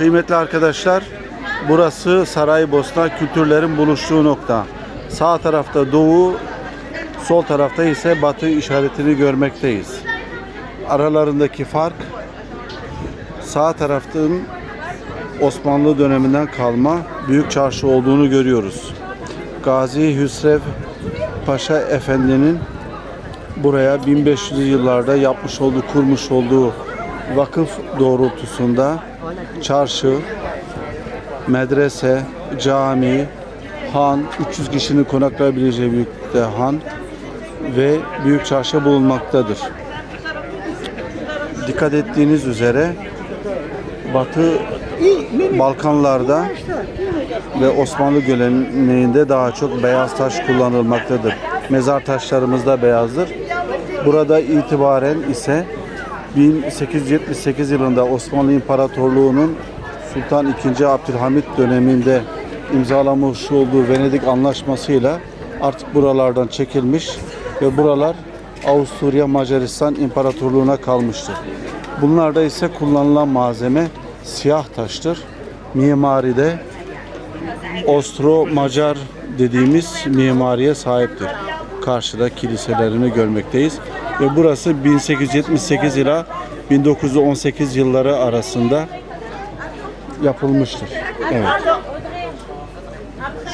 Kıymetli arkadaşlar, burası Saraybosna kültürlerin buluştuğu nokta. Sağ tarafta doğu, sol tarafta ise batı işaretini görmekteyiz. Aralarındaki fark sağ tarafın Osmanlı döneminden kalma büyük çarşı olduğunu görüyoruz. Gazi Hüsrev Paşa Efendi'nin buraya 1500'lü yıllarda yapmış olduğu, kurmuş olduğu vakıf doğrultusunda çarşı, medrese, cami, han, 300 kişinin konaklayabileceği büyüklükte han ve büyük çarşı bulunmaktadır. Dikkat ettiğiniz üzere Batı Balkanlarda ve Osmanlı geleneğinde daha çok beyaz taş kullanılmaktadır. Mezar taşlarımız da beyazdır. Burada itibaren ise 1878 yılında Osmanlı İmparatorluğu'nun Sultan II. Abdülhamit döneminde imzalamış olduğu Venedik Anlaşması'yla artık buralardan çekilmiş ve buralar Avusturya Macaristan İmparatorluğu'na kalmıştır. Bunlarda ise kullanılan malzeme siyah taştır. Mimaride Ostro-Macar dediğimiz mimariye sahiptir. Karşıda kiliselerini görmekteyiz. Ve burası 1878 ila 1918 yılları arasında yapılmıştır. Evet.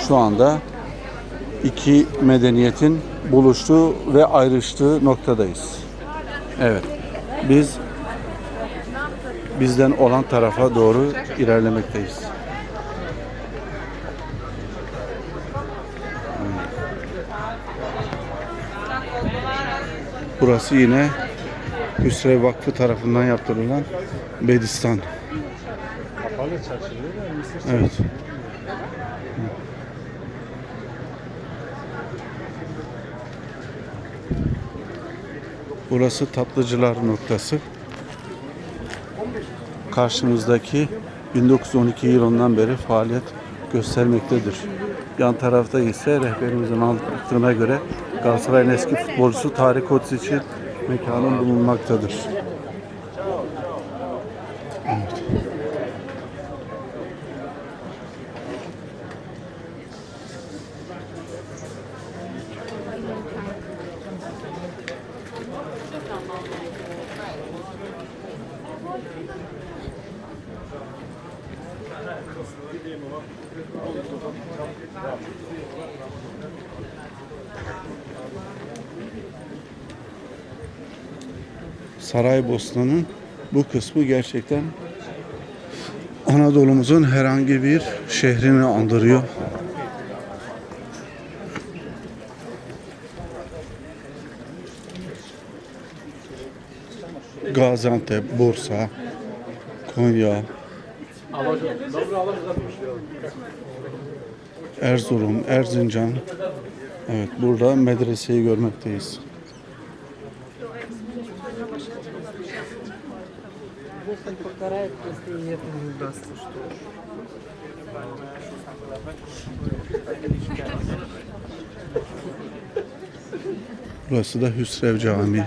Şu anda iki medeniyetin buluştuğu ve ayrıştığı noktadayız. Evet. Biz bizden olan tarafa doğru ilerlemekteyiz. Burası yine Hüsrev Vakfı tarafından yaptırılan Bedistan. Evet. Burası tatlıcılar noktası. Karşımızdaki 1912 yılından beri faaliyet göstermektedir. Yan tarafta ise rehberimizin anlattığına göre Galatasaray'ın eski futbolcusu Tarık Koç için mekanın bulunmaktadır. Saraybosna'nın bu kısmı gerçekten Anadolu'muzun herhangi bir şehrini andırıyor. Gaziantep, Bursa, Konya, Erzurum, Erzincan. Evet burada medreseyi görmekteyiz. Burası da Hüsrev Camii.